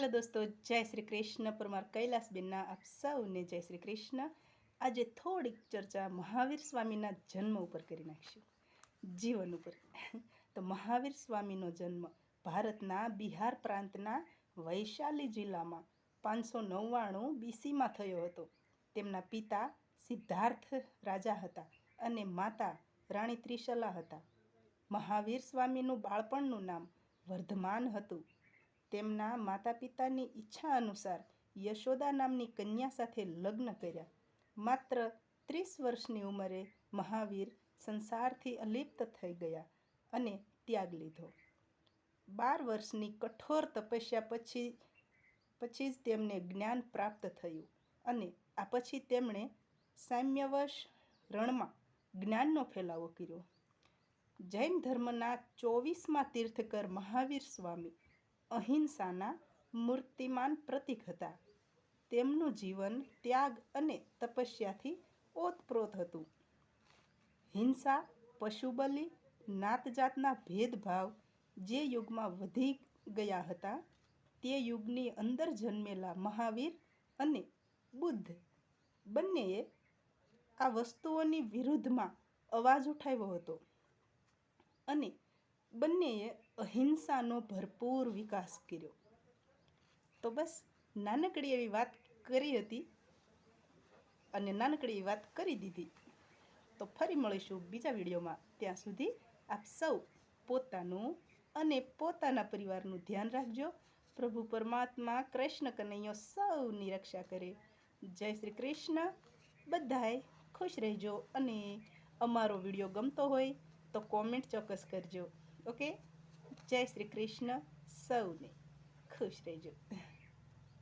હાલો દોસ્તો જય શ્રી કૃષ્ણ પરમાર કૈલાસબેનના આપ સૌને જય શ્રી કૃષ્ણ આજે થોડીક ચર્ચા મહાવીર સ્વામીના જન્મ ઉપર કરી નાખીશું જીવન ઉપર તો મહાવીર સ્વામીનો જન્મ ભારતના બિહાર પ્રાંતના વૈશાલી જિલ્લામાં પાંચસો નવ્વાણું બીસીમાં થયો હતો તેમના પિતા સિદ્ધાર્થ રાજા હતા અને માતા રાણી ત્રિશલા હતા મહાવીર સ્વામીનું બાળપણનું નામ વર્ધમાન હતું તેમના માતા પિતાની ઈચ્છા અનુસાર યશોદા નામની કન્યા સાથે લગ્ન કર્યા. માત્ર ત્રીસ વર્ષની ઉંમરે મહાવીર સંસારથી અલિપ્ત થઈ ગયા અને ત્યાગ લીધો. બાર વર્ષની કઠોર તપસ્યા પછી પછી જ તેમને જ્ઞાન પ્રાપ્ત થયું અને આ પછી તેમણે સામ્યવશ રણમાં જ્ઞાનનો ફેલાવો કર્યો. જૈન ધર્મના ચોવીસમાં તીર્થકર મહાવીર સ્વામી અહિંસાના મૂર્તિમાન પ્રતીક હતા. તેમનું જીવન ત્યાગ અને તપસ્યાથી ઓતપ્રોત હતું. હિંસા, પશુબલી, નાતજાતના ભેદભાવ જે યુગમાં વધી ગયા હતા, તે યુગની અંદર જન્મેલા મહાવીર અને બુદ્ધ બંનેએ આ વસ્તુઓની વિરુદ્ધમાં અવાજ ઉઠાવ્યો હતો અને બંનેએ અહિંસાનો ભરપૂર વિકાસ કર્યો. તો બસ, નાનકડી એવી વાત કરી હતી અને નાનકડી એવી વાત કરી દીધી. તો ફરી મળીશું બીજા વિડીયોમાં. ત્યાં સુધી આપ સૌ પોતાનું અને પોતાના પરિવારનું ધ્યાન રાખજો. પ્રભુ પરમાત્મા કૃષ્ણ કનૈયો સૌની રક્ષા કરે. જય શ્રી કૃષ્ણ. બધાએ ખુશ રહેજો અને અમારો વીડિયો ગમતો હોય તો કોમેન્ટ ચોક્કસ કરજો. ઓકે? જય શ્રી કૃષ્ણ. સૌને ખુશ રહેજો.